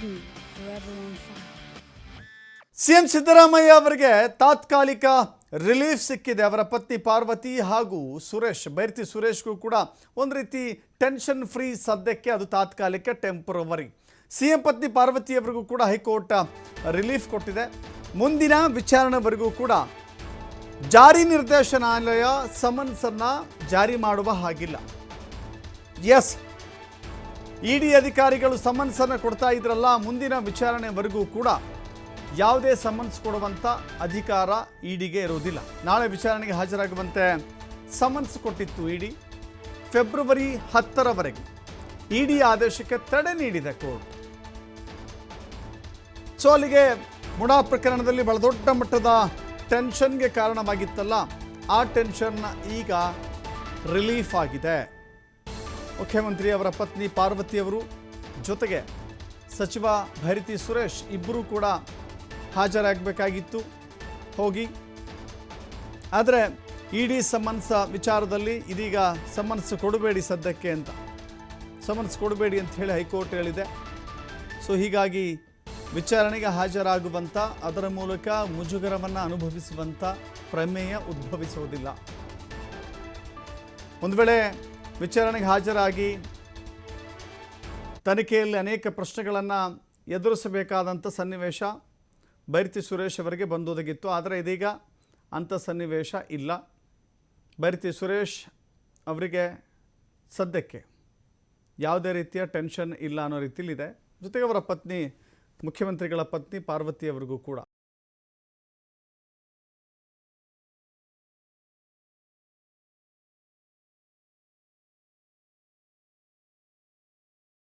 575. CM Siddaramaiah ಅವರಿಗೆ ತಾತ್ಕಾಲಿಕ relief ಸಿಕ್ಕಿದೆ. ಅವರ ಪತ್ನಿ ಪಾರ್ವತಿ ಹಾಗೂ ಸುರೇಶ್, ಬೈರ್ತಿ ಸುರೇಶ್ಗೂ ಕೂಡ ಒಂದು ರೀತಿ ಟೆನ್ಷನ್ ಫ್ರೀ ಸದ್ಯಕ್ಕೆ. ಅದು ತಾತ್ಕಾಲಿಕ ಟೆಂಪ್ರವರಿ. ಸಿಎಂ ಪತ್ನಿ ಪಾರ್ವತಿಯವರಿಗೂ ಕೂಡ ಹೈಕೋರ್ಟ್ ರಿಲೀಫ್ ಕೊಟ್ಟಿದೆ. ಮುಂದಿನ ವಿಚಾರಣೆವರೆಗೂ ಕೂಡ ಜಾರಿ ನಿರ್ದೇಶನಾಲಯ ಸಮನ್ಸನ್ನು ಜಾರಿ ಮಾಡುವ ಹಾಗಿಲ್ಲ. ಎಸ್ ಇಡಿ ಅಧಿಕಾರಿಗಳು ಸಮನ್ಸನ್ನು ಕೊಡ್ತಾ ಇದ್ರಲ್ಲ, ಮುಂದಿನ ವಿಚಾರಣೆವರೆಗೂ ಕೂಡ ಯಾವುದೇ ಸಮನ್ಸ್ ಕೊಡುವಂಥ ಅಧಿಕಾರ ಇಡಿಗೆ ಇರುವುದಿಲ್ಲ ನಾಳೆ ವಿಚಾರಣೆಗೆ ಹಾಜರಾಗುವಂತೆ ಸಮನ್ಸ್ ಕೊಟ್ಟಿತ್ತು ಇಡಿ. ಫೆಬ್ರವರಿ ಹತ್ತರವರೆಗೆ ಇಡಿ ಆದೇಶಕ್ಕೆ ತಡೆ ನೀಡಿದೆ ಕೋರ್ಟ್. ಸೊ, ಅಲ್ಲಿಗೆ ಮುಡಾ ಪ್ರಕರಣದಲ್ಲಿ ಬಹಳ ದೊಡ್ಡ ಮಟ್ಟದ ಟೆನ್ಷನ್ಗೆ ಕಾರಣವಾಗಿತ್ತಲ್ಲ, ಆ ಟೆನ್ಷನ್ ಈಗ ರಿಲೀಫ್ ಆಗಿದೆ. ಮುಖ್ಯಮಂತ್ರಿ ಅವರ ಪತ್ನಿ ಪಾರ್ವತಿಯವರು ಜೊತೆಗೆ ಸಚಿವ ಭೈರತಿ ಸುರೇಶ್ ಇಬ್ಬರೂ ಕೂಡ ಹಾಜರಾಗಬೇಕಾಗಿತ್ತು. ಹೋಗಿ. ಆದರೆ ಇಡಿ ಸಮನ್ಸ್ ವಿಚಾರದಲ್ಲಿ ಇದೀಗ ಸಮನ್ಸ್ ಕೊಡಬೇಡಿ ಸದ್ಯಕ್ಕೆ ಅಂತ. ಸಮನ್ಸ್ ಕೊಡಬೇಡಿ ಅಂತ ಹೇಳಿ ಹೈಕೋರ್ಟ್ ಹೇಳಿದೆ. ಸೊ ಹೀಗಾಗಿ ವಿಚಾರಣೆಗೆ ಹಾಜರಾಗುವಂಥ ಅದರ ಮೂಲಕ ಮುಜುಗರವನ್ನು ಅನುಭವಿಸುವಂಥ ಪ್ರಮೇಯ ಉದ್ಭವಿಸುವುದಿಲ್ಲ ಒಂದು ವೇಳೆ ವಿಚಾರಣೆಗೆ ಹಾಜರಾಗಿ ತನಿಖೆಯಲ್ಲಿ ಅನೇಕ ಪ್ರಶ್ನೆಗಳನ್ನು ಎದುರಿಸಬೇಕಾದಂಥ ಸನ್ನಿವೇಶ ಬೈರತಿ ಸುರೇಶ್ ಅವರಿಗೆ ಬಂದೊದಗಿತ್ತು. ಆದರೆ ಇದೀಗ ಅಂಥ ಸನ್ನಿವೇಶ ಇಲ್ಲ. ಬೈರತಿ ಸುರೇಶ್ ಅವರಿಗೆ ಸದ್ಯಕ್ಕೆ ಯಾವುದೇ ರೀತಿಯ ಟೆನ್ಷನ್ ಇಲ್ಲ ಅನ್ನೋ ರೀತಿಯಲ್ಲಿದೆ ಜೊತೆಗೆ ಅವರ ಪತ್ನಿ, ಮುಖ್ಯಮಂತ್ರಿಗಳ ಪತ್ನಿ ಪಾರ್ವತಿ ಅವರಿಗೂ ಕೂಡ.